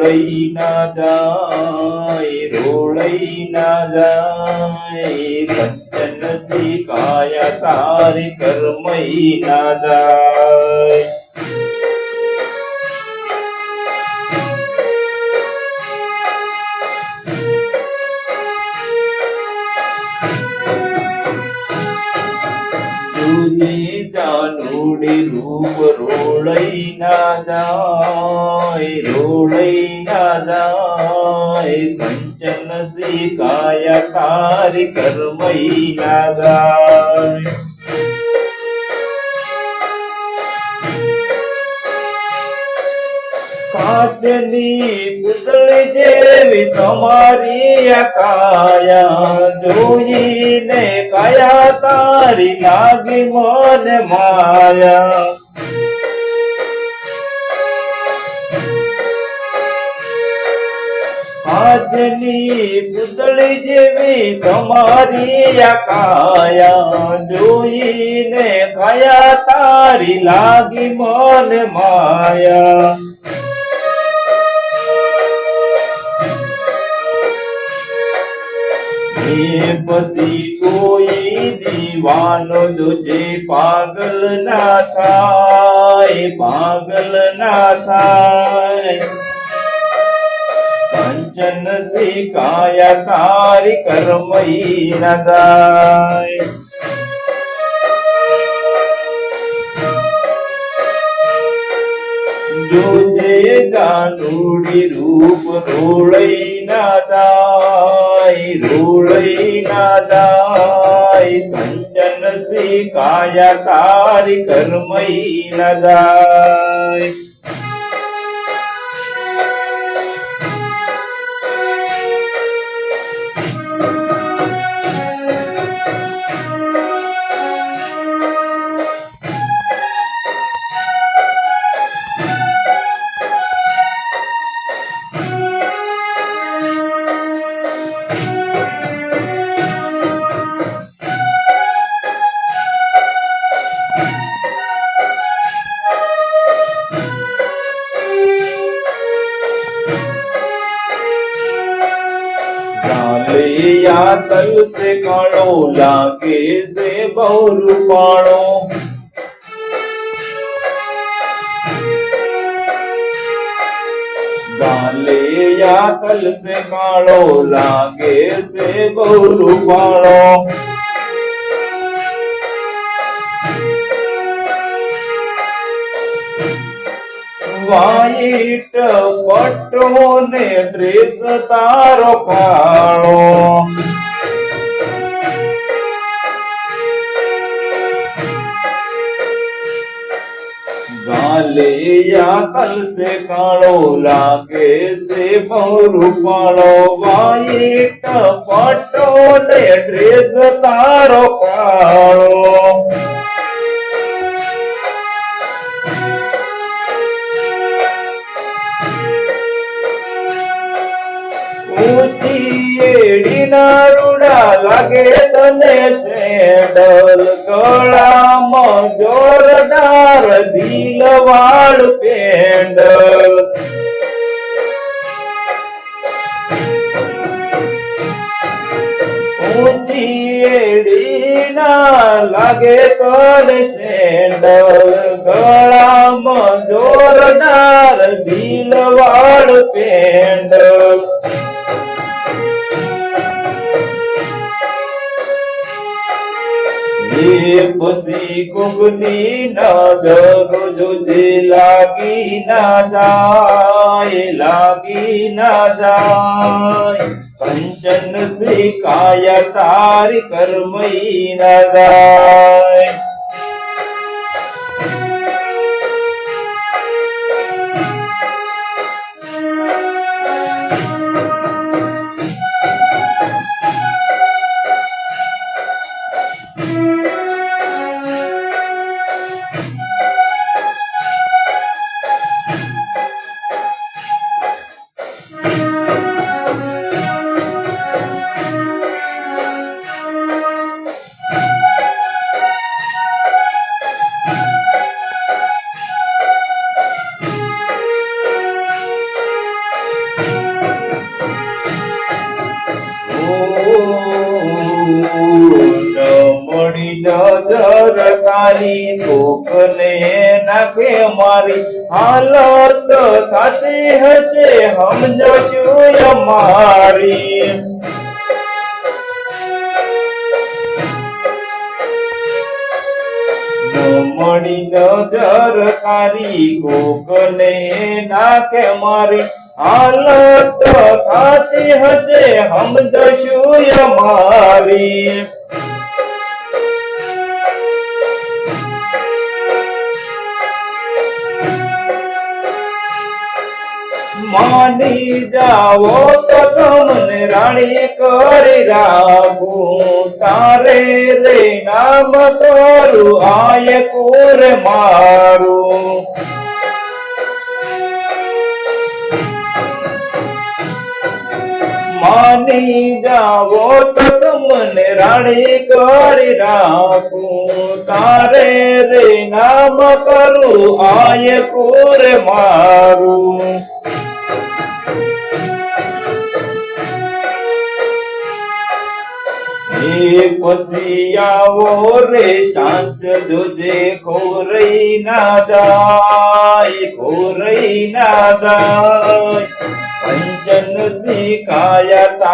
જાનુડી રૂપ રોળઈ ના જાય રોળઈ ના જાય કંચન શીખાયા તારી કર્મઈ ના જાય તુજી જાનુડી રૂપ રોળઈ ના જાય રોળઈ ના જાય કંચન શીખાયા તારી કર્મઈ ના જાય કાચની પુતળી જેવી તમારી કાયા જોઈને કયા તારી લાગી મન માયા આજની પુતળી જેવી તમારી કાયા જોઈને કયા તારી લાગી મને માયા. પછી કોઈ દીવાનો જોજે પાગલ ના થાય, પાગલ ના થાય. કંચન શીખાયા તારી કર્મઈ ના જાય જોજે જાનુડી રૂપ રોળઈ ના જાય રોળઈ ના જાય કંચન શીખાયા તારી કર્મઈ ના સાંભળ્યા તલ સે કાળો લાગે છે બહુ રૂપાળો ગાલે સે બહુ રૂપાળો વાઈટ પટ્ટો ને ડ્રેસ તારો કાળો ગાલિયા તલ સે કાળો લાગે સે બહુ રૂપાળો વાઈટ પટ્ટો ને ડ્રેસ તારો કાળો એડીના રૂડા લાગે તને સેડલ ગળામાં જોરદાર દિલવાળ એડીના લાગે તને સેન્ડલ ગળામાં જોરદાર દિલવાળ પેન્ડલ પછી કુગની નજરો જોજે લાગી ના જાય લાગી ના જાય કંચન શિકાય તારી કર્મઈ ના જાય તારી કોકને નાખે મારી. હાલત થતી હશે સમજો છું અમારી મળી નજર તારી કોકને નાખે મારી. હાલત થતી હશે સમજો છું અમારી માની જાઓ તો તમને રાણી કરી રાખું. તારે રે નામ તારું આય કુર મારું. માની જાઓ તો તમને રાણી કરી રાખું. તારે રે નામ કરું આય કુર મારું. પછી આવો રે ચાંચ જોજે ખોરઈ ના જાય ખોરઈ ના જાય. પંચન શીખાયા